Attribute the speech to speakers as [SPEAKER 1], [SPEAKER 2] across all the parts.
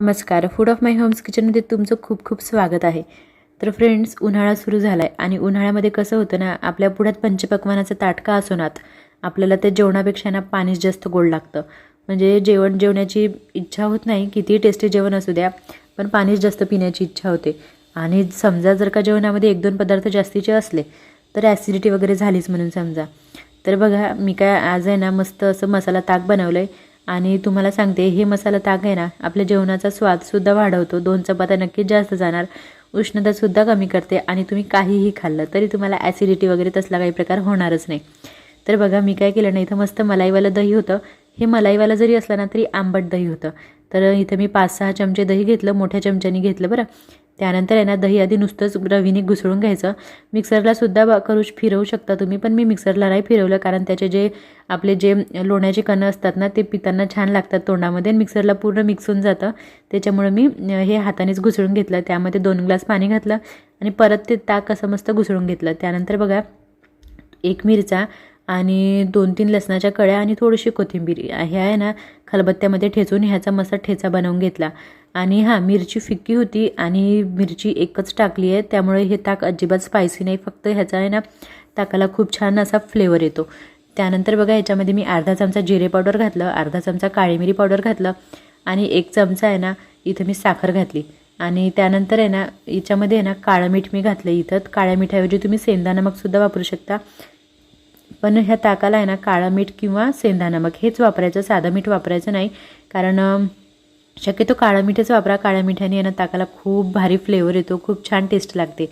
[SPEAKER 1] नमस्कार. Food of my homes किचनमध्ये तुमचं खूप खूप स्वागत आहे. तर फ्रेंड्स उन्हाळा सुरू झाला आहे आणि उन्हाळ्यामध्ये कसं होतं ना आपल्या पुढ्यात पंचपक्वानाचा ताटका असोनात आपल्याला त्या जेवणापेक्षा ना पाणीच जास्त गोड लागतं. म्हणजे जेवण जेवण्याची इच्छा होत नाही कितीही टेस्टी जेवण असू द्या पण पाणीच जास्त पिण्याची इच्छा होते. आणि समजा जर का जेवणामध्ये एक दोन पदार्थ जास्तीचे असले तर ॲसिडिटी वगैरे झालीच म्हणून समजा. तर बघा मी काय आज आहे ना मस्त असं मसाला ताक बनवलं आहे आणि तुम्हाला सांगते हे मसाला ताक आहे ना आपल्या जेवणाचा स्वादसुद्धा वाढवतो. दोन चपात्या नक्कीच जास्त जाणार. उष्णतासुद्धा कमी करते आणि तुम्ही काहीही खाल्लं तरी तुम्हाला ॲसिडिटी वगैरे तसला काही प्रकार होणारच नाही. तर बघा मी काय केलं ना इथं मस्त मलाईवालं दही होतं. हे मलाईवालं जरी असलं ना तरी आंबट दही होतं. तर इथं मी पाच सहा चमचे दही घेतलं मोठ्या चमच्यानी घेतलं बरं. त्यानंतर आहे ना दही आधी नुसतंच रवीने घुसळून घ्यायचं. मिक्सरला सुद्धा बा करू फिरवू शकता तुम्ही पण मी मिक्सरला नाही फिरवलं कारण त्याचे जे आपले जे लोण्याचे कणं असतात ना ते पिताना छान लागतात तोंडामध्ये मिक्सरला पूर्ण मिक्स होऊन जातं. त्याच्यामुळे मी हे हातानेच घुसळून घेतलं. त्यामध्ये दोन ग्लास पाणी घातलं आणि परत ते ताक असं मस्त घुसळून घेतलं. त्यानंतर बघा एक मिरचा आणि दोन तीन लसणाच्या कळ्या आणि थोडीशी कोथिंबीर. ह्या आहे ना खलबत्त्यामध्ये ठेचून ह्याचा मसा ठेचा बनवून घेतला. आणि हां मिरची फिक्की होती आणि मिरची एकच टाकली आहे त्यामुळे हे ताक अजिबात स्पायसी नाही फक्त ह्याचा आहे ना ताकाला खूप छान असा फ्लेवर येतो. त्यानंतर बघा ह्याच्यामध्ये मी अर्धा चमचा जिरे पावडर घातलं अर्धा चमचा काळी मिरी पावडर घातलं आणि एक चमचा आहे ना इथं मी साखर घातली. आणि त्यानंतर आहे ना याच्यामध्ये आहे ना काळं मीठ मी घातलं इथं. काळ्या मिठाऐवजी तुम्ही सेंदा नमकसुद्धा वापरू शकता. पण ह्या ताकाला आहे ना काळं मीठ किंवा सेंदा नमक हेच वापरायचं साधं मीठ वापरायचं नाही. कारण शक्यतो काळं मीठच वापरा. काळ्या मिठाने आहे ना ताकाला खूप भारी फ्लेवर येतो खूप छान टेस्ट लागते.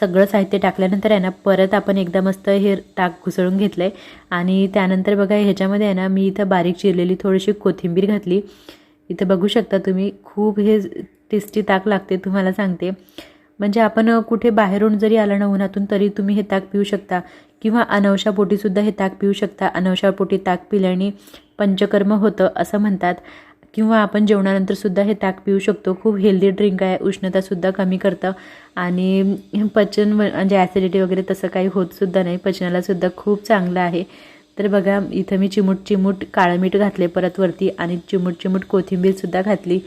[SPEAKER 1] सगळं साहित्य टाकल्यानंतर आहे ना परत आपण एकदा मस्त हे ताक घुसळून घेतलं आहे आणि त्यानंतर बघा ह्याच्यामध्ये आहे ना मी इथं बारीक चिरलेली थोडीशी कोथिंबीर घातली. इथं बघू शकता तुम्ही खूप हे टेस्टी ताक लागते तुम्हाला सांगते. म्हणजे आपण कुठे बाहेरून जरी आलं ना उन्हातून तरी तुम्ही हे ताक पिऊ शकता. किंवा अनवशापोटीसुद्धा हे ताक पिऊ शकता. अनवशापोटी ताक पिल्याने पंचकर्म होतं असं म्हणतात. किंवा आपण जेवणानंतरसुद्धा हे ताक पिऊ शकतो. खूप हेल्दी ड्रिंक आहे. उष्णतासुद्धा कमी करतं. आणि पचन म्हणजे ॲसिडिटी वगैरे तसं काही होतसुद्धा नाही. पचनालासुद्धा खूप चांगलं आहे. तर बघा इथं मी चिमूट चिमूट काळं मीठ घातले परत वरती. आणि चिमूट चिमूट कोथिंबीरसुद्धा घातली.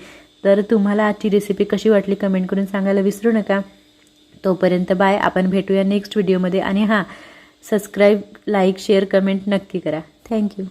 [SPEAKER 1] तर तुम्हाला आजची रेसिपी कशी वाटली कमेंट करून सांगायला विसरू नका. तोपर्यंत बाय आपण भेटूया नेक्स्ट व्हिडिओमध्ये आणि हां सबस्क्राईब लाईक शेअर कमेंट नक्की करा. थँक्यू